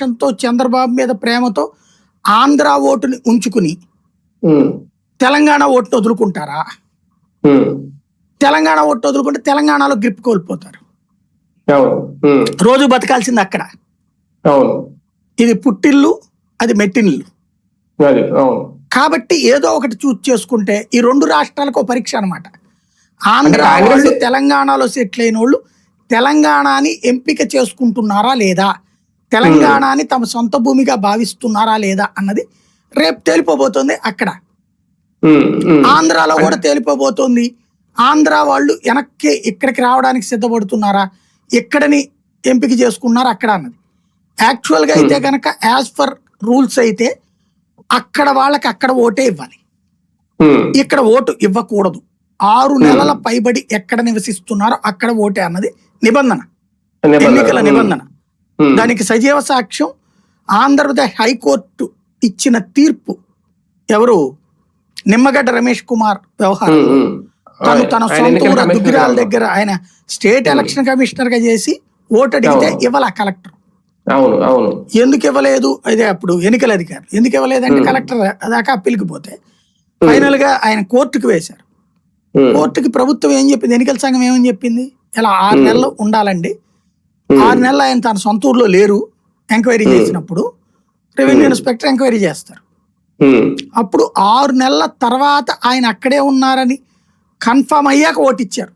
కనెక్షన్తో చంద్రబాబు మీద ప్రేమతో ఆంధ్ర ఓటుని ఉంచుకుని తెలంగాణ ఓటును వదులుకుంటారా? తెలంగాణ ఓటు వదులుకుంటే తెలంగాణలో గ్రిప్ కోల్పోతారు. రోజు బతకాల్సింది అక్కడ. ఇది పుట్టిల్లు అది అవును. కాబట్టి ఏదో ఒకటి చూస్ చేసుకుంటే ఈ రెండు రాష్ట్రాలకు ఒక పరీక్ష అనమాట ఆంధ్ర వాళ్ళు తెలంగాణలో సెటిల్ అయిన వాళ్ళు తెలంగాణని ఎంపిక చేసుకుంటున్నారా లేదా? తెలంగాణని తమ సొంత భూమిగా భావిస్తున్నారా లేదా అన్నది రేపు తేలిపోబోతుంది అక్కడ. ఆంధ్రాలో కూడా తేలిపోబోతోంది. ఆంధ్ర వాళ్ళు వెనక్కి ఇక్కడికి రావడానికి సిద్ధపడుతున్నారా? ఎక్కడని ఎంపిక చేసుకున్నారా అక్కడ అన్నది. యాక్చువల్గా అయితే కనుక యాజ్ ఫర్ రూల్స్ అయితే అక్కడ వాళ్ళకి అక్కడ ఓటే ఇవ్వాలి. ఇక్కడ ఓటు ఇవ్వకూడదు. ఆరు నెలల పైబడి ఎక్కడ నివసిస్తున్నారో అక్కడ ఓటే అన్నది నిబంధన. ఎన్నికల నిబంధన. దానికి సజీవ సాక్ష్యం ఆంధ్రప్రదేశ్ హైకోర్టు ఇచ్చిన తీర్పు ఎవరు? నిమ్మగడ్డ రమేష్ కుమార్ వ్యవహారం. ఉమ్, ఉమ్. తను తన సొంత ఊరు దుగ్గిరాల గారు. దగ్గర ఆయన స్టేట్ ఎలక్షన్ కమిషనర్గా చేసి ఓటు అడిగితే. ఇవ్వాల కలెక్టర్. ఎందుకు ఇవ్వలేదు? అదే అప్పుడు ఎన్నికల అధికారులు. ఎందుకు ఇవ్వలేదంటే Hmm. కలెక్టర్ దాకా అప్పీల్కి పోతే ఫైనల్గా ఆయన కోర్టుకు వేశారు. కోర్టుకి ప్రభుత్వం ఏం చెప్పింది? ఎన్నికల సంఘం ఏమని చెప్పింది? ఇలా ఆరు Hmm. నెలలు ఉండాలండి. ఆరు నెలలు ఆయన తన సొంత ఊర్లో లేరు ఎంక్వైరీ. చేసినప్పుడు రెవెన్యూ. ఇన్స్పెక్టర్ ఎంక్వైరీ చేస్తారు అప్పుడు ఆరు నెలల తర్వాత ఆయన అక్కడే ఉన్నారని కన్ఫర్మ్ అయ్యాక ఓటు ఇచ్చారు